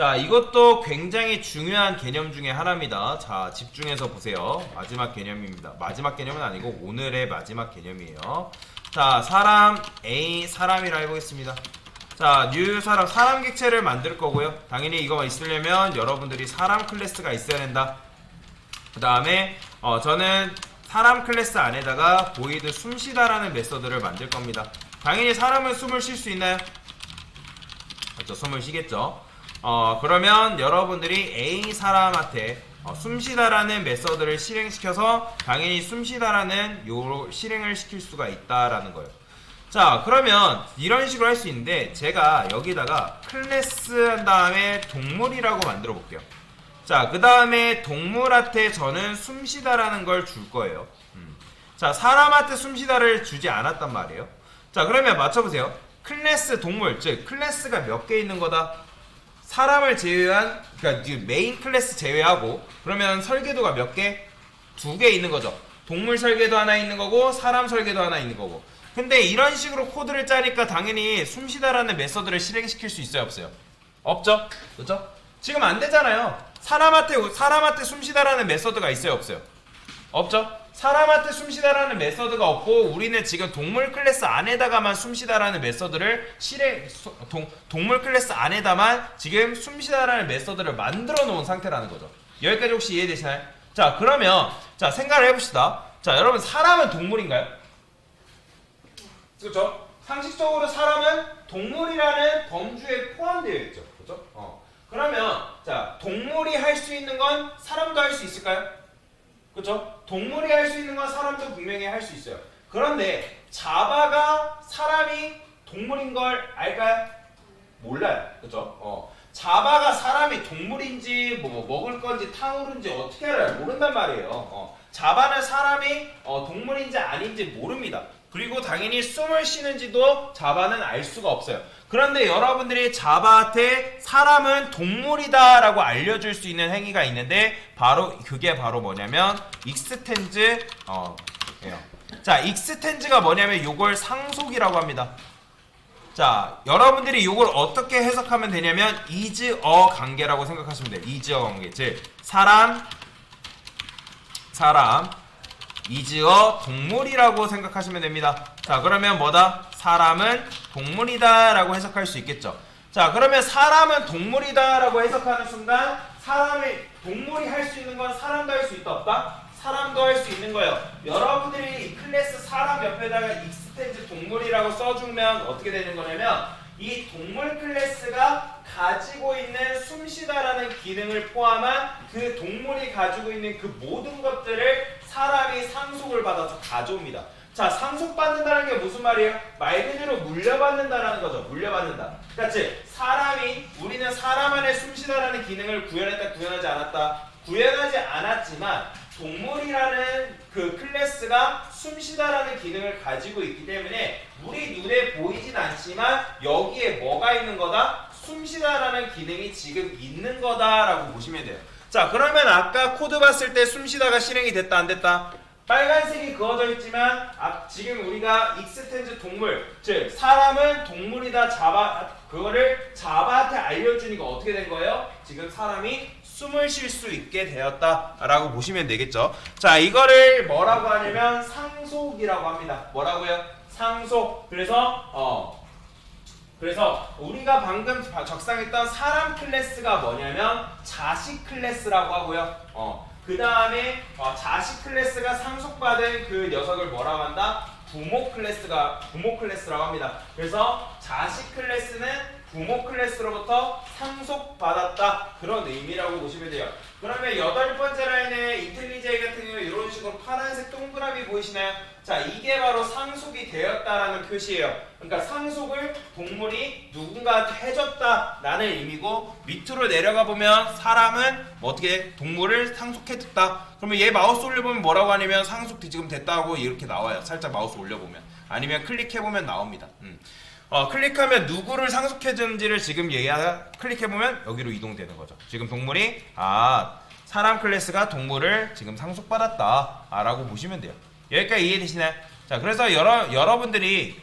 자, 이것도 굉장히 중요한 개념 중에 하나입니다. 자, 집중해서 보세요. 마지막 개념입니다. 마지막 개념은 아니고 오늘의 마지막 개념이에요. 자, 사람 A 사람이라 해보겠습니다. 자, 뉴 사람 사람 객체를 만들 거고요. 당연히 이거 있으려면 여러분들이 사람 클래스가 있어야 된다. 그 다음에 어, 저는 사람 클래스 안에다가 보이드 숨쉬다라는 메서드를 만들 겁니다. 당연히 사람은 숨을 쉴 수 있나요? 그렇죠. 숨을 쉬겠죠. 어, 그러면 여러분들이 A 사람한테 어, 숨쉬다라는 메서드를 실행시켜서 당연히 숨쉬다라는 요 실행을 시킬 수가 있다라는 거예요. 자, 그러면 이런 식으로 할 수 있는데 제가 여기다가 클래스 한 다음에 동물이라고 만들어 볼게요. 자, 그 다음에 동물한테 저는 숨쉬다라는 걸 줄 거예요. 음. 자, 사람한테 숨쉬다를 주지 않았단 말이에요. 자, 그러면 맞춰보세요. 클래스 동물, 즉 클래스가 몇 개 있는 거다? 사람을 제외한, 그러니까 메인 클래스 제외하고 그러면 설계도가 몇 개? 두 개 있는 거죠. 동물 설계도 하나 있는 거고 사람 설계도 하나 있는 거고. 근데 이런 식으로 코드를 짜니까 당연히 숨쉬다라는 메서드를 실행시킬 수 있어요, 없어요? 없죠? 그렇죠? 지금 안 되잖아요. 사람한테 사람한테 숨쉬다라는 메서드가 있어요, 없어요? 없죠? 사람한테 숨쉬다라는 메서드가 없고 우리는 지금 동물 클래스 안에다가만 숨쉬다라는 메서드를 실행 수- 동, 동물 클래스 안에다만 지금 숨쉬다라는 메서드를 만들어 놓은 상태라는 거죠. 여기까지 혹시 이해되시나요? 자, 그러면 자, 생각을 해 봅시다. 자, 여러분 사람은 동물인가요? 그렇죠? 상식적으로 사람은 동물이라는 범주에 포함되어 있죠. 그렇죠? 어. 그러면 자, 동물이 할 수 있는 건 사람도 할 수 있을까요? 그렇죠? 동물이 할 수 있는 건 사람도 분명히 할 수 있어요. 그런데 자바가 사람이 동물인 걸 알까요? 몰라요. 그렇죠? 어. 자바가 사람이 동물인지 뭐, 뭐 먹을 건지 탕후루인지 어떻게 알아요? 모른단 말이에요. 어. 자바는 사람이 어, 동물인지 아닌지 모릅니다. 그리고 당연히 숨을 쉬는지도 자바는 알 수가 없어요. 그런데 여러분들이 자바한테 사람은 동물이다라고 알려줄 수 있는 행위가 있는데 바로 그게 바로 뭐냐면 익스텐즈 어, 예요. 자, 익스텐즈가 뭐냐면 요걸 상속이라고 합니다. 자, 여러분들이 이걸 어떻게 해석하면 되냐면 a 관계라고 생각하시면 돼요. a 관계. 즉 사람 사람 a 동물이라고 생각하시면 됩니다. 자, 그러면 뭐다? 사람은 동물이다 라고 해석할 수 있겠죠. 자, 그러면 사람은 동물이다 라고 해석하는 순간 사람이 동물이 할 수 있는 건 사람도 할 수 있다 없다? 사람도 할 수 있는 거예요. 여러분들이 이 클래스 사람 옆에다가 익스텐즈 동물이라고 써주면 어떻게 되는 거냐면 이 동물 클래스가 가지고 있는 숨쉬다라는 기능을 포함한 그 동물이 가지고 있는 그 모든 것들을 사람이 상속을 받아서 가져옵니다. 자, 상속받는다는 게 무슨 말이에요? 말 그대로 물려받는다라는 거죠. 물려받는다. 그러니까 즉 사람이 우리는 사람 안에 숨쉬다라는 기능을 구현했다, 구현하지 않았다. 구현하지 않았지만 동물이라는 그 클래스가 숨쉬다라는 기능을 가지고 있기 때문에 우리 눈에 보이진 않지만 여기에 뭐가 있는 거다? 숨쉬다라는 기능이 지금 있는 거다라고 보시면 돼요. 자, 그러면 아까 코드 봤을 때 숨쉬다가 실행이 됐다 안 됐다? 빨간색이 그어져 있지만 아, 지금 우리가 익스텐즈 동물 즉 사람은 동물이다 자바 그거를 자바한테 알려주니까 어떻게 된 거예요? 지금 사람이 숨을 쉴 수 있게 되었다라고 보시면 되겠죠. 자 이거를 뭐라고 하냐면 상속이라고 합니다. 뭐라고요? 상속. 그래서 어 그래서 우리가 방금 적상했던 사람 클래스가 뭐냐면 자식 클래스라고 하고요. 어, 그 다음에 어, 자식 클래스가 상속받은 그 녀석을 뭐라고 한다? 부모 클래스가 부모 클래스라고 합니다. 그래서 자식 클래스는 부모 클래스로부터 상속받았다 그런 의미라고 보시면 돼요. 그러면 여덟 번째 라인에 인텔리제이 같은 경우 이런 식으로 파란색 동그라미 보이시나요? 자 이게 바로 상속이 되었다라는 표시예요. 그러니까 상속을 동물이 누군가한테 해줬다라는 의미고 밑으로 내려가 보면 사람은 뭐 어떻게 동물을 상속해줬다. 그러면 얘 마우스 올려보면 뭐라고 하냐면 상속 지금 됐다고 이렇게 나와요. 살짝 마우스 올려보면 아니면 클릭해보면 나옵니다. 음. 어, 클릭하면 누구를 상속해준지를 지금 얘가 클릭해보면 여기로 이동되는 거죠. 지금 동물이 아 사람 클래스가 동물을 지금 상속받았다 아, 라고 보시면 돼요. 여기까지 이해되시나요? 자 그래서 여러, 여러분들이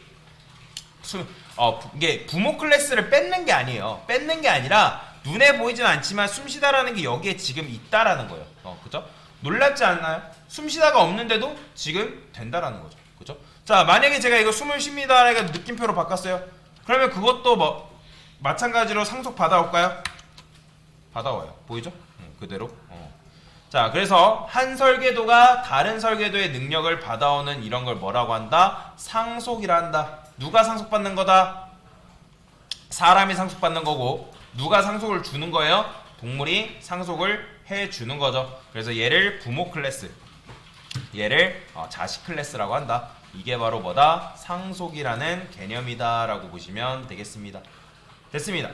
수, 어, 부- 이게 부모 클래스를 뺏는 게 아니에요. 뺏는 게 아니라 눈에 보이진 않지만 숨쉬다라는 게 여기에 지금 있다라는 거예요. 어, 그죠? 놀랍지 않나요? 숨쉬다가 없는데도 지금 된다라는 거죠. 그죠? 자, 만약에 제가 이거 숨을 쉽니다. 라고 느낌표로 바꿨어요. 그러면 그것도 뭐 마찬가지로 상속 받아올까요? 받아와요. 보이죠? 음, 그대로. 어. 자, 그래서 한 설계도가 다른 설계도의 능력을 받아오는 이런 걸 뭐라고 한다? 상속이라 한다. 누가 상속받는 거다? 사람이 상속받는 거고 누가 상속을 주는 거예요? 동물이 상속을 해 주는 거죠. 그래서 얘를 부모 클래스, 얘를 어, 자식 클래스라고 한다. 이게 바로 뭐다? 상속이라는 개념이다라고 보시면 되겠습니다. 됐습니다.